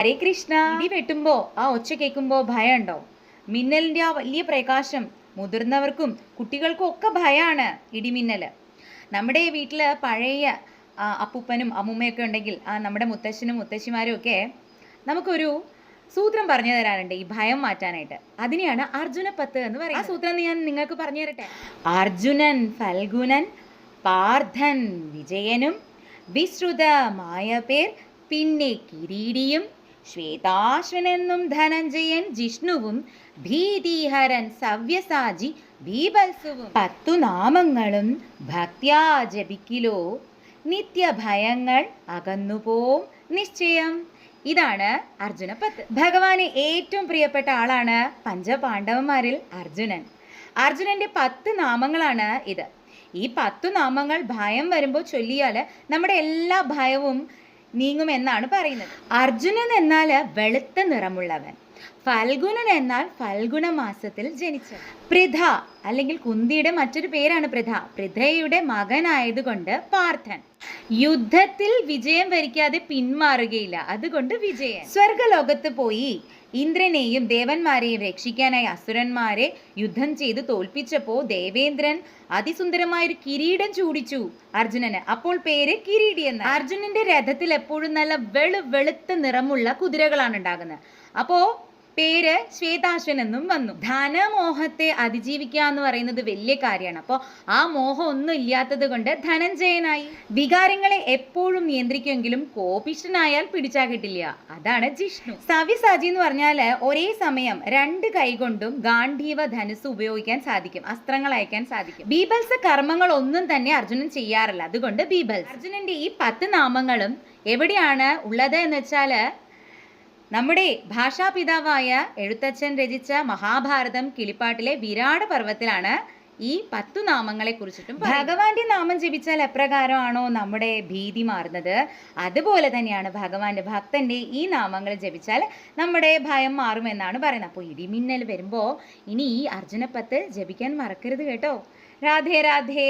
ഹരേ കൃഷ്ണ. ഇടി വെട്ടുമ്പോ ആ ഒച്ച കേൾക്കുമ്പോ ഭയമുണ്ടോ? മിന്നലിന്റെ ആ വലിയ പ്രകാശം മുതിർന്നവർക്കും കുട്ടികൾക്കും ഒക്കെ ഭയമാണ് ഇടിമിന്നൽ നമ്മുടെ വീട്ടിൽ പഴയ അപ്പൂപ്പനും അമ്മൂമ്മയൊക്കെ ഉണ്ടെങ്കിൽ ആ നമ്മുടെ മുത്തശ്ശനും മുത്തശ്ശിമാരും ഒക്കെ നമുക്കൊരു സൂത്രം പറഞ്ഞു തരാനുണ്ട് ഈ ഭയം മാറ്റാനായിട്ട്. അതിനെയാണ് അർജുന പത്ത് എന്ന് പറയുന്നത്. ആ സൂത്രം ഞാൻ നിങ്ങൾക്ക് പറഞ്ഞു തരട്ടെ. അർജുനൻ ഫൽഗുനൻ പാർത്ഥൻ വിജയനും വിശ്രുതമായ പേർ പിന്നെ കിരീടിയും ശ്വേതാശ്വനെന്നും ധനഞ്ജയൻ ജിഷ്ണുവും ഭീതിഹരൻ സവ്യസാജി ബീഭത്സുവും. പത്തു നാമങ്ങളും ഭക്ത്യാ ജപിക്കിലോ. നിത്യഭയങ്ങൾ അകന്നുപോം നിശ്ചയം. ഇതാണ് അർജുന പത്ത്. ഭഗവാന് ഏറ്റവും പ്രിയപ്പെട്ട ആളാണ് പഞ്ചപാണ്ഡവന്മാരിൽ അർജുനൻ. അർജുനന്റെ പത്ത് നാമങ്ങളാണ് ഇത്. ഈ പത്തു നാമങ്ങൾ ഭയം വരുമ്പോൾ ചൊല്ലിയാൽ നമ്മുടെ എല്ലാ ഭയവും നീങ്ങുമെന്നാണ് പറയുന്നത്. അർജുനൻ എന്നാൽ വെളുത്ത നിറമുള്ളവൻ. ഫൽഗുനൻ എന്നാൽ ഫൽഗുണ മാസത്തിൽ ജനിച്ച പ്രിഥ അല്ലെങ്കിൽ കുന്തിയുടെ മറ്റൊരു പേരാണ് പ്രിഥ പ്രിഥയുടെ മകനായതുകൊണ്ട് പാർത്ഥൻ. യുദ്ധത്തിൽ വിജയം വരിക്കാതെ പിന്മാറുകയില്ല. അതുകൊണ്ട് വിജയൻ. സ്വർഗലോകത്ത് പോയി ഇന്ദ്രനെയും ദേവന്മാരെയും രക്ഷിക്കാനായി അസുരന്മാരെ യുദ്ധം ചെയ്ത് തോൽപ്പിച്ചപ്പോൾ ദേവേന്ദ്രൻ അതിസുന്ദരമായ ഒരു കിരീടം ചൂടിച്ചു അർജുനന്. അപ്പോൾ പേര് കിരീടി എന്ന്. അർജുനന്റെ രഥത്തിൽ എപ്പോഴും നല്ല വെളു വെളുത്ത നിറമുള്ള കുതിരകളാണ് ഉണ്ടാകുന്നത്. അപ്പോ പേര് ശ്വേതാശ്വൻ എന്നും വന്നു. ധനമോഹത്തെ അതിജീവിക്കുക എന്ന് പറയുന്നത് വലിയ കാര്യമാണ്. അപ്പോൾ ആ മോഹം ഒന്നും ഇല്ലാത്തത് കൊണ്ട് ധനഞ്ജയനായി. വികാരങ്ങളെ എപ്പോഴും നിയന്ത്രിക്കുമെങ്കിലും കോപിഷ്ടനായാൽ പിടിച്ചാ കിട്ടില്ല. അതാണ് ജിഷ്ണു. സവിസാജി എന്ന് പറഞ്ഞാൽ ഒരേ സമയം രണ്ട് കൈകൊണ്ടും ഗാന്ധീവ ധനുസ് ഉപയോഗിക്കാൻ സാധിക്കും. അസ്ത്രങ്ങൾ അയക്കാൻ സാധിക്കും. ബീബൽസ് കർമ്മങ്ങൾ ഒന്നും തന്നെ അർജുനൻ ചെയ്യാറില്ല. അതുകൊണ്ട് ബീബൽസ്. അർജുനന്റെ ഈ പത്ത് നാമങ്ങളും എവിടെയാണ് ഉള്ളത് എന്ന് വെച്ചാൽ നമ്മുടെ ഭാഷാപിതാവായ എഴുത്തച്ഛൻ രചിച്ച മഹാഭാരതം കിളിപ്പാട്ടിലെ വിരാട് പർവത്തിലാണ് ഈ പത്തു നാമങ്ങളെ കുറിച്ചിട്ടും ഭഗവാന്റെ നാമം ജപിച്ചാൽ എപ്രകാരമാണോ നമ്മുടെ ഭീതി മാറുന്നത്? അതുപോലെ തന്നെയാണ് ഭഗവാന്റെ ഭക്തന്റെ ഈ നാമങ്ങൾ ജപിച്ചാൽ നമ്മുടെ ഭയം മാറുമെന്നാണ് പറയുന്നത്. അപ്പോൾ ഇടിമിന്നൽ വരുമ്പോൾ ഇനി ഈ അർജുനപ്പത്ത് ജപിക്കാൻ മറക്കരുത് കേട്ടോ. രാധേ രാധേ.